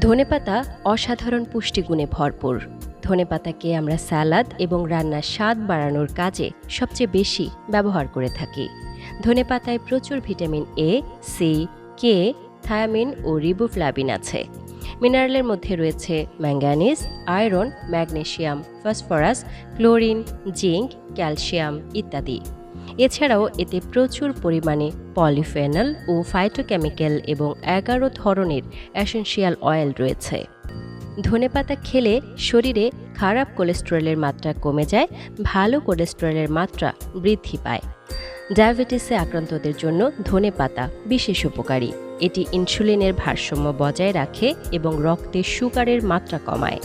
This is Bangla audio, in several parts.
ধনেপাতা অসাধারণ পুষ্টিগুণে ভরপুর। ধনেপাতাকে আমরা স্যালাদ এবং রান্নার স্বাদ বাড়ানোর কাজে সবচেয়ে বেশি ব্যবহার করে থাকি। ধনেপাতায় প্রচুর vitamin A C K thiamine O riboflavin আছে। মিনারেলের মধ্যে রয়েছে manganese, iron magnesium phosphorus, chlorine, zinc, calcium ইত্যাদি। এছাড়াও এতে প্রচুর পরিমাণে পলিফেনল ও ফাইটোকেমিক্যাল এবং এগারো ধরনের অ্যাসেনশিয়াল অয়েল রয়েছে। ধনেপাতা খেলে শরীরে খারাপ কোলেস্টেরলের মাত্রা কমে যায়, ভালো কোলেস্টেরলের মাত্রা বৃদ্ধি পায়। ডায়াবেটিসে আক্রান্তদের জন্য ধনেপাতা বিশেষ উপকারী। এটি ইনসুলিনের ভারসাম্য বজায় রাখে এবং রক্তে সুগারের মাত্রা কমায়।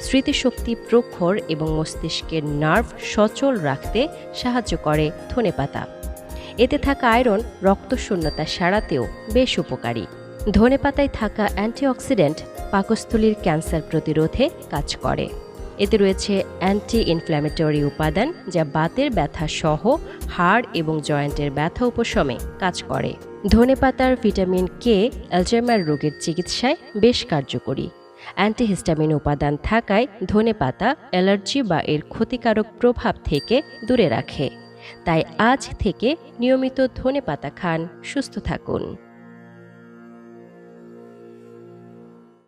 স্মৃতিশক্তি প্রখর এবং মস্তিষ্কের নার্ভ সচল রাখতে সাহায্য করে ধনেপাতা। এতে থাকা আয়রন রক্তশূন্যতা সারাতেও বেশ উপকারী। ধনেপাতায় থাকা অ্যান্টিঅক্সিডেন্ট পাকস্থলীর ক্যান্সার প্রতিরোধে কাজ করে। এতে রয়েছে অ্যান্টি ইনফ্ল্যামেটরি উপাদান যা বাতের ব্যথা সহ হাড় এবং জয়েন্টের ব্যথা উপশমে কাজ করে। ধনেপাতার ভিটামিন কে অ্যালজাইমার রোগের চিকিৎসায় বেশ কার্যকরী। অ্যান্টিহিস্টামিন উপাদান থাকায় ধনে পাতা, অ্যালার্জি বা এর ক্ষতিকারক প্রভাব থেকে দূরে রাখে। তাই আজ থেকে নিয়মিত ধনে পাতা খান, সুস্থ থাকুন।